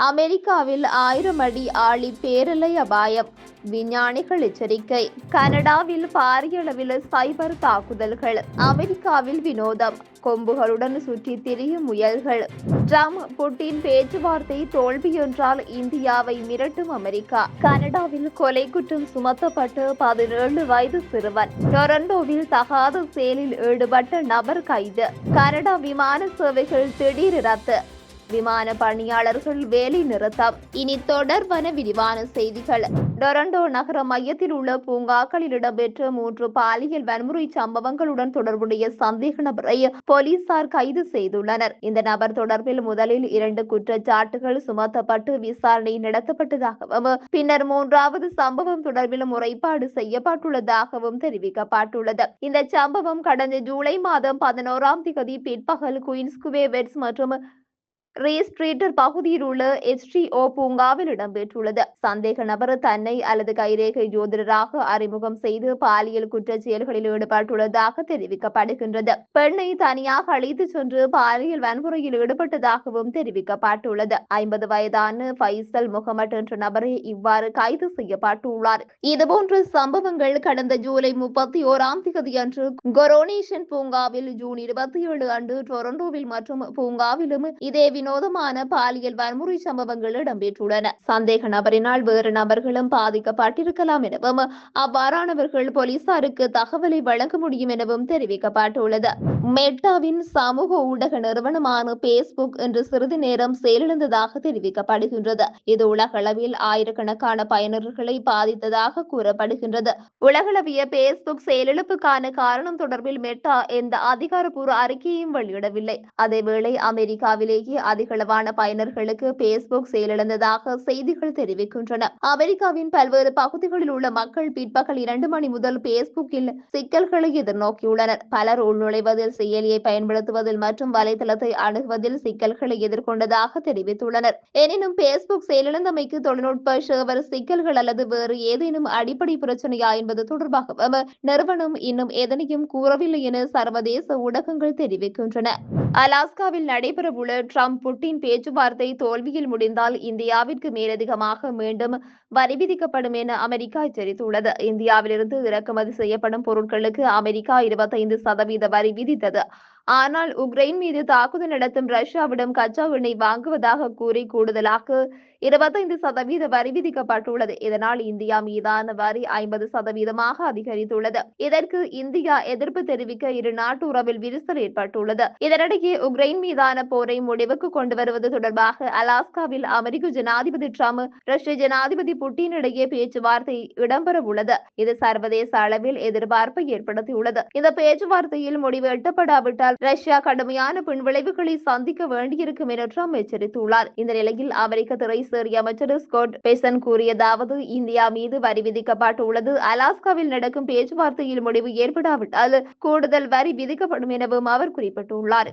அமெரிக்காவில் ஆயிரம் அடி ஆழி பேரலை அபாயம். விஞ்ஞானிகள் எச்சரிக்கை. கனடாவில் பாரிய அளவில் சைபர் தாக்குதல்கள். அமெரிக்காவில் வினோதம். கொம்புகளுடன் சுற்றி திரியும் முயல்கள். ட்ரம்ப் புட்டின் பேச்சுவார்த்தை தோல்வியொன்றால் இந்தியாவை மிரட்டும் அமெரிக்கா. கனடாவில் கொலை குற்றம் சுமத்தப்பட்டு பதினேழு வயது சிறுவன். டொரண்டோவில் தகாத செயலில் ஈடுபட்ட நபர் கைது. கனடா விமான சேவைகள் திடீர் ரத்து. விமான பணியாளர்கள் வேலை நிறுத்தம். இனி தொடர்வன விரிவான செய்திகள். டொரண்டோ நகர மையத்தில் உள்ள பூங்காக்களில் இடம்பெற்ற மூன்று பாலியல் வன்முறை சம்பவங்களுடன் தொடர்புடைய சந்தேக நபரை போலீசார் கைது செய்துள்ளனர். இந்த நபர் தொடர்பில் முதலில் இரண்டு குற்றச்சாட்டுகள் சுமத்தப்பட்டு விசாரணை நடத்தப்பட்டதாகவும் பின்னர் மூன்றாவது சம்பவம் தொடர்பில் முறைப்பாடு செய்யப்பட்டுள்ளதாகவும் தெரிவிக்கப்பட்டுள்ளது. இந்த சம்பவம் கடந்த ஜூலை மாதம் பதினோராம் தேதி பிற்பகல் குயின்ஸ்குவே வெட்ஸ் மற்றும் ரேஸ்ட்ரேட்டர் பகுதியில் உள்ள எஸ்டிஓ பூங்காவில் இடம்பெற்றுள்ளது. சந்தேக நபர் தன்னை அல்லது கைரேகை ஜோதிடராக அறிமுகம் செய்து பாலியல் குற்ற செயல்களில் ஈடுபட்டுள்ளதாக தெரிவிக்கப்படுகின்றது. பெண்ணை தனியாக அழைத்து சென்று பாலியல் வன்முறையில் ஈடுபட்டதாகவும் தெரிவிக்கப்பட்டுள்ளது. ஐம்பது வயதான பைசல் முகமட் என்ற நபரை இவ்வாறு கைது செய்யப்பட்டுள்ளார். இதுபோன்ற சம்பவங்கள் கடந்த ஜூலை முப்பத்தி ஓராம் தேதி அன்று கொரோனேஷன் பூங்காவில் ஜூன் இருபத்தி ஏழு அன்று டொரண்டோவில் மற்றும் பூங்காவிலும் இதே வினோதமான பாலியல் வன்முறை சம்பவங்கள் இடம்பெற்றுள்ளன. சந்தேக நபரினால் வேறு நபர்களும் பாதிக்கப்பட்டிருக்கலாம் எனவும் அவ்வாறானவர்கள் போலீசாருக்கு தகவலை வழங்க முடியும் எனவும் தெரிவிக்கப்பட்டுள்ளது. மெட்டாவின் சமூக ஊடக நிறுவனமான பேஸ்புக் இன்று சிறிது நேரம் செயலிழந்ததாக தெரிவிக்கப்படுகின்றது. இது உலகளவில் ஆயிரக்கணக்கான பயனர்களை பாதித்ததாக கூறப்படுகின்றது. உலகளவிய பேஸ்புக் செயலிழப்புக்கான காரணம் தொடர்பில் மெட்டா எந்த அதிகாரப்பூர்வ அறிக்கையையும் வெளியிடவில்லை. அதேவேளை அமெரிக்காவிலேயே அதிகளவான பயனர்களுக்கு பேஸ்புக் செயலிழந்ததாக செய்திகள் தெரிவிக்கின்றன. அமெரிக்காவின் பல்வேறு பகுதிகளில் உள்ள மக்கள் பிற்பகல் இரண்டு மணி முதல் பேஸ்புக்கில் சிக்கல்களை எதிர்நோக்கியுள்ளனர். பலர் உள்நுழைவதில் செயலியை பயன்படுத்துவதில் மற்றும் வலைதளத்தை அணுகுவதில் சிக்கல்களை எதிர்கொண்டதாக தெரிவித்துள்ளனர். எனினும் பேஸ்புக் செயலிழந்தமைக்கு தொழில்நுட்ப சேவர் சிக்கல்கள் அல்லது வேறு ஏதேனும் அடிப்படை பிரச்சனையா என்பது தொடர்பாகவும் நிறுவனம் இன்னும் எதனையும் கூறவில்லை என சர்வதேச ஊடகங்கள் தெரிவிக்கின்றன. அலாஸ்காவில் நடைபெறவுள்ள ட்ரம்ப் புட்டின் பேச்சுவார்த்தை தோல்வியில் முடிந்தால் இந்தியாவிற்கு மேலதிகமாக மீண்டும் வரி விதிக்கப்படும் என அமெரிக்கா எச்சரித்துள்ளது. இந்தியாவிலிருந்து இறக்குமதி செய்யப்படும் பொருட்களுக்கு அமெரிக்கா இருபத்தைந்து சதவீத வரி விதித்தது. ஆனால் உக்ரைன் மீது தாக்குதல் நடத்தும் ரஷ்யாவிடம் கச்சா எண்ணெய் வாங்குவதாக கூறி கூடுதலாக இருபத்தைந்து சதவீத வரி விதிக்கப்பட்டுள்ளது. இதனால் இந்தியா மீதான வரி ஐம்பது சதவீதமாக அதிகரித்துள்ளது. இதற்கு இந்தியா எதிர்ப்பு தெரிவிக்க இரு நாட்டு உறவில் விரிசல் ஏற்பட்டுள்ளது. இதனிடையே உக்ரைன் மீதான போரை முடிவுக்கு கொண்டு வருவது தொடர்பாக அலாஸ்காவில் அமெரிக்க ஜனாதிபதி ட்ரம்ப் ரஷ்ய ஜனாதிபதி புட்டின் இடையே பேச்சுவார்த்தை இடம்பெற உள்ளது இது சர்வதேச அளவில் எதிர்பார்ப்பை ஏற்படுத்தியுள்ளது. இந்த பேச்சுவார்த்தையில் முடிவு எட்டப்படாவிட்டால் ரஷ்யா கடுமையான பின்விளைவுகளை சந்திக்க வேண்டியிருக்கும் என ட்ரம்ப் எச்சரித்துள்ளார். இந்த நிலையில் அமெரிக்க திரைசேரி அமைச்சர் ஸ்காட் பெசன் கூறியதாவது இந்தியா மீது வரி விதிக்கப்பட்டுள்ளது. அலாஸ்காவில் நடக்கும் பேச்சுவார்த்தையில் முடிவு ஏற்படாவிட்டால் கூடுதல் வரி விதிக்கப்படும் எனவும் அவர் குறிப்பிட்டுள்ளார்.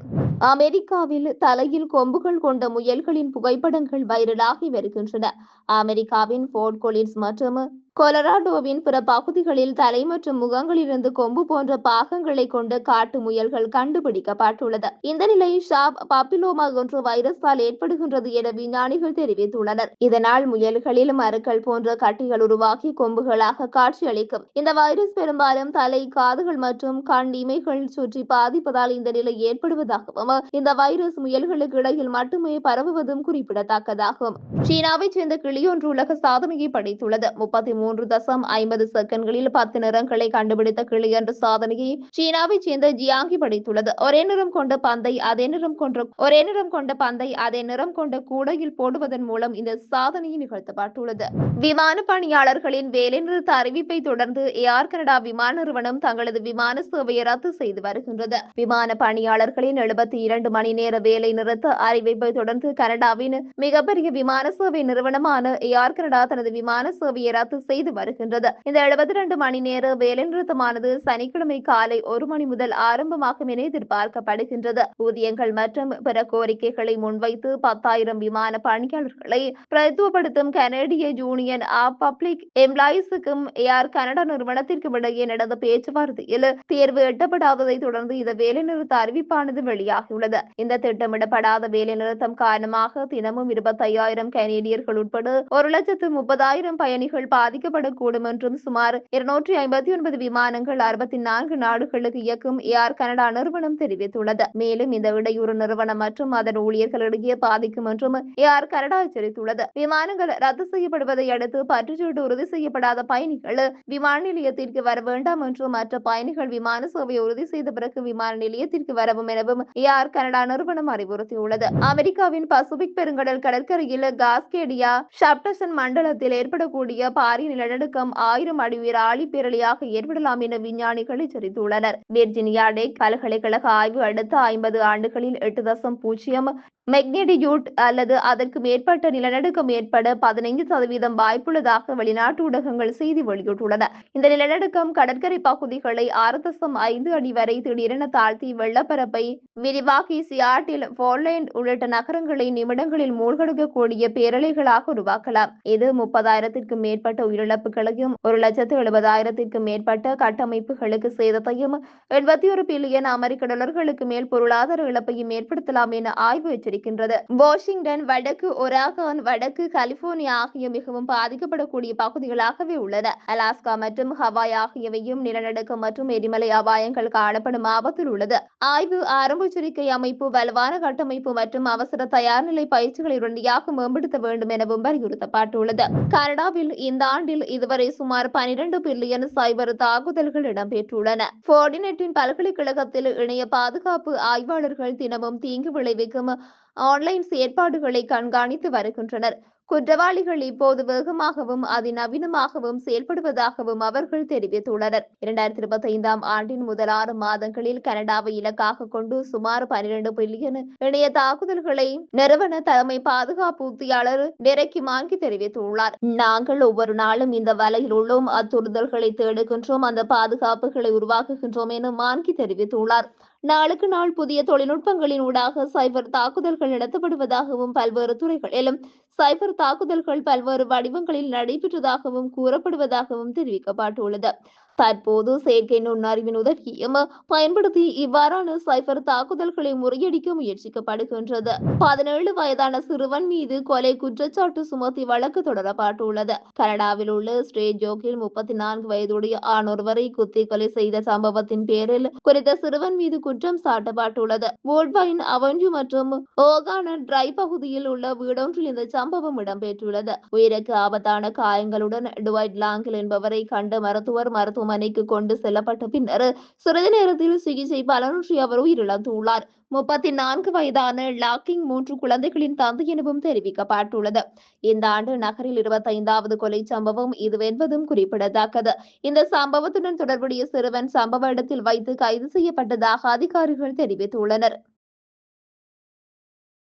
அமெரிக்காவில் தலையில் கொம்புகள் கொண்ட முயல்களின் புகைப்படங்கள் வைரலாகி வருகின்றன. அமெரிக்காவின் போர்ட் கொலின்ஸ் மற்றும் கொலராடோவின் பிற பகுதிகளில் தலை மற்றும் முகங்களிலிருந்து கொம்பு போன்ற பாகங்களை கொண்ட காட்டு முயல்கள் கண்டுபிடிக்கப்பட்டுள்ளது. இந்த நிலை ஷாப் பப்பிலோமா என்ற வைரஸால் ஏற்படுகின்றது என விஞ்ஞானிகள் தெரிவித்துள்ளனர். இதனால் முயல்களில் மருக்கள் போன்ற கட்டிகள் உருவாகி கொம்புகளாக காட்சியளிக்கும். இந்த வைரஸ் பெரும்பாலும் தலை காதுகள் மற்றும் கண் இமைகள் சுற்றி பாதிப்பதால் இந்த நிலை ஏற்படுவதாகவும் இந்த வைரஸ் முயல்களுக்கு இடையில் மட்டுமே பரவுவதும் குறிப்பிடத்தக்கதாகும் சீனாவைச் சேர்ந்த கிளியொன்று உலக சாதனையை படைத்துள்ளது. முப்பத்தி மூன்று தசம் ஐம்பது செகண்ட்களில் பத்து நிறங்களை கண்டுபிடித்த கிளி என்ற சாதனையை சீனாவைச் சேர்ந்த ஜியாங்கி படைத்துள்ளது. ஒரே நிறம் கொண்ட பந்தை அதே நிறம் கொண்ட ஒரே நிறம் கொண்ட பந்தை அதே நிறம் கொண்ட கூடையில் போடுவதன் மூலம் இந்த சாதனையை நிகழ்த்தப்பட்டுள்ளது. விமான பணியாளர்களின் வேலைநிறுத்த அறிவிப்பை தொடர்ந்து ஏர் கனடா விமான நிறுவனம் தங்களது விமான சேவையை ரத்து செய்து வருகின்றது. விமான பணியாளர்களின் எழுபத்தி இரண்டு மணி நேர வேலை நிறுத்த அறிவிப்பை தொடர்ந்து கனடாவின் மிகப்பெரிய விமான சேவை நிறுவனமான ஏர் கனடா தனது விமான சேவையை ரத்து செய்து வருகின்றது. இந்த எழுபத்தி இரண்டு மணி நேர வேலைநிறுத்தமானது சனிக்கிழமை காலை ஒரு மணி முதல் ஆரம்பமாகும் என எதிர்பார்க்கப்படுகின்றது. ஊதியங்கள் மற்றும் பிற கோரிக்கைகளை முன்வைத்து பத்தாயிரம் விமான பணியாளர்களை பிரதித்துவப்படுத்தும் கனேடிய யூனியன் ஆஃப் பப்ளிக் எம்ப்ளாயிஸுக்கும் ஏர் கனடா நிறுவனத்திற்கும் இடையே நடந்த பேச்சுவார்த்தையில் தேர்வு எட்டப்படாததை தொடர்ந்து இந்த வேலைநிறுத்த அறிவிப்பானது வெளியாகியுள்ளது. இந்த திட்டமிடப்படாத வேலைநிறுத்தம் காரணமாக தினமும் இருபத்தையாயிரம் கனேடியர்கள் உட்பட ஒரு லட்சத்து முப்பதாயிரம் பயணிகள் பாதிக்க பாதிக்கப்படக்கூடும் என்றும் சுமார் இருநூற்றி ஐம்பத்தி ஒன்பது விமானங்கள் அறுபத்தி நான்கு நாடுகளுக்கு இயக்கும் ஏர் கனடா நிறுவனம் தெரிவித்துள்ளது. மேலும் இந்த இடையூறு நிறுவனம் மற்றும் அதன் ஊழியர்களிடையே பாதிக்கும் என்றும் ஏர் கனடா எச்சரித்துள்ளது. விமானங்கள் ரத்து செய்யப்படுவதை அடுத்து பற்றுச்சூட்டு உறுதி செய்யப்படாத பயணிகள் விமான நிலையத்திற்கு வர வேண்டாம் என்றும் மற்ற பயணிகள் விமான சேவை உறுதி செய்த பிறகு விமான நிலையத்திற்கு வரவும் எனவும் ஏர் கனடா நிறுவனம் அறிவுறுத்தியுள்ளது. அமெரிக்காவின் பசிபிக் பெருங்கடல் கடற்கரையில் காஸ்கேடியா ஷப்டசன் மண்டலத்தில் ஏற்படக்கூடிய பாரிய நிலநடுக்கம் ஆயிரம் அடி உயர ஆழிப்பேரலையாக ஏற்படலாம் என விஞ்ஞானிகள் எச்சரித்துள்ளனர். வெர்ஜினியா டெக் பல்கலைக்கழக ஆய்வு அடுத்த ஐம்பது ஆண்டுகளில் எட்டு தசம் பூஜ்ஜியம் மெக்னிடியூட் அல்லது அதற்கு மேற்பட்ட நிலநடுக்கம் ஏற்பட பதினைந்து சதவீதம் வாய்ப்புள்ளதாக வெளிநாட்டு ஊடகங்கள் செய்தி வெளியிட்டுள்ளன. இந்த நிலநடுக்கம் கடற்கரை பகுதிகளை ஆறு தசம் ஐந்து அடி வரை திடீரென தாழ்த்தி வெள்ளப்பரப்பை விரிவாக்கி சியாட்டில் போர்லேண்ட் உள்ளிட்ட நகரங்களை நிமிடங்களில் மூழ்கடிக்கக்கூடிய பேரலைகளாக உருவாக்கலாம். இது முப்பதாயிரத்திற்கும் மேற்பட்ட உயிரிழப்பு உயிரிழப்புகளையும் ஒரு லட்சத்து எழுபதாயிரத்திற்கும் மேற்பட்ட கட்டமைப்புகளுக்கு சேதத்தையும் எண்பத்தி ஒரு பில்லியன் அமெரிக்க டாலர்களுக்கு மேல் பொருளாதார இழப்பையும் ஏற்படுத்தலாம் என ஆய்வு எச்சரிக்கின்றது. வாஷிங்டன் வடக்கு ஒராகான் வடக்கு கலிபோர்னியா ஆகிய மிகவும் பாதிக்கப்படக்கூடிய பகுதிகளாகவே உள்ளன. அலாஸ்கா மற்றும் ஹவாய் ஆகியவையும் நிலநடுக்கம் மற்றும் எரிமலை அபாயங்கள் காணப்படும் ஆபத்தில் உள்ளது. ஆய்வு ஆரம்ப எச்சரிக்கை அமைப்பு வலுவான கட்டமைப்பு மற்றும் அவசர தயார்நிலை பயிற்சிகளை உடனடியாக மேம்படுத்த வேண்டும் எனவும் வலியுறுத்தப்பட்டுள்ளது. கனடாவில் இந்த ஆண்டு ஆண்டில் இதுவரை சுமார் பனிரெண்டு பில்லியன் சைபர் தாக்குதல்கள் இடம்பெற்றுள்ளன. போர்டினெட்டின் பல்கலைக்கழகத்தில் இணைய பாதுகாப்பு ஆய்வாளர்கள் தினமும் தீங்கு விளைவிக்கும் ஆன்லைன் செயற்பாடுகளை கண்காணித்து வருகின்றனர். குற்றவாளிகள் இப்போது வேகமாகவும் அதிநவீனமாகவும் செயல்படுவதாகவும் அவர்கள் தெரிவித்துள்ளனர். இரண்டாயிரத்தி இருபத்தி ஐந்தாம் ஆண்டின் முதல் ஆறு மாதங்களில் கனடாவை இலக்காக கொண்டு சுமார் பனிரெண்டு பில்லியன் இணைய தாக்குதல்களை நிறுவன தலைமை பாதுகாப்பு உத்தியாளர் டெரக்கி மாங்கி தெரிவித்துள்ளார். நாங்கள் ஒவ்வொரு நாளும் இந்த வலையில் உள்ளோம். அத்துறுதல்களை தேடுகின்றோம். அந்த பாதுகாப்புகளை உருவாக்குகின்றோம் என மாங்கி தெரிவித்துள்ளார். நாளுக்கு நாள் புதிய தொழில்நுட்பங்களின் ஊடாக சைபர் தாக்குதல்கள் நடத்தப்படுவதாகவும் பல்வேறு துறைகளிலும் சைபர் தாக்குதல்கள் பல்வேறு வடிவங்களில் நடைபெற்றதாகவும் கூறப்படுவதாகவும் தெரிவிக்கப்பட்டுள்ளது. தற்போது செயற்கை நுண்ணறிவின் உதவியும் பயன்படுத்தி இவ்வாறான சைபர் தாக்குதல்களை முறியடிக்க முயற்சிக்கப்படுகின்றது. பதினேழு வயதான சிறுவன் மீது கொலை குற்றச்சாட்டு சுமத்தி வழக்கு தொடரப்பட்டுள்ளது. கனடாவில் உள்ள ஸ்ரே ஜோக்கில் முப்பத்தி நான்கு வயதுடைய ஆணொருவரை குத்தி கொலை செய்த சம்பவத்தின் பேரில் குறித்த சிறுவன் மீது குற்றம் சாட்டப்பட்டுள்ளது. வோல்வைன் அவென்யூ மற்றும் ஓகான டிரை பகுதியில் உள்ள வீடொன்றில் இந்த சம்பவம் இடம்பெற்றுள்ளது. உயிருக்கு ஆபத்தான காயங்களுடன் டுவைட் லாங்கில் என்பவரை கண்ட மருத்துவர் மருத்துவ மருத்துவமனைக்கு கொண்டு செல்லப்பட்ட பின்னர் சிறிது நேரத்தில் சிகிச்சை பலனின்றி அவர் உயிரிழந்துள்ளார் முப்பத்தி நான்கு வயதான லாக்கிங் மூன்று குழந்தைகளின் தந்தை எனவும் தெரிவிக்கப்பட்டுள்ளது. இந்த ஆண்டு நகரில் இருபத்தைந்தாவது கொலை சம்பவம் இதுவென்பதும் குறிப்பிடத்தக்கது. இந்த சம்பவத்துடன் தொடர்புடைய சிறுவன் சம்பவ இடத்தில் வைத்து கைது செய்யப்பட்டதாக அதிகாரிகள் தெரிவித்துள்ளனர்.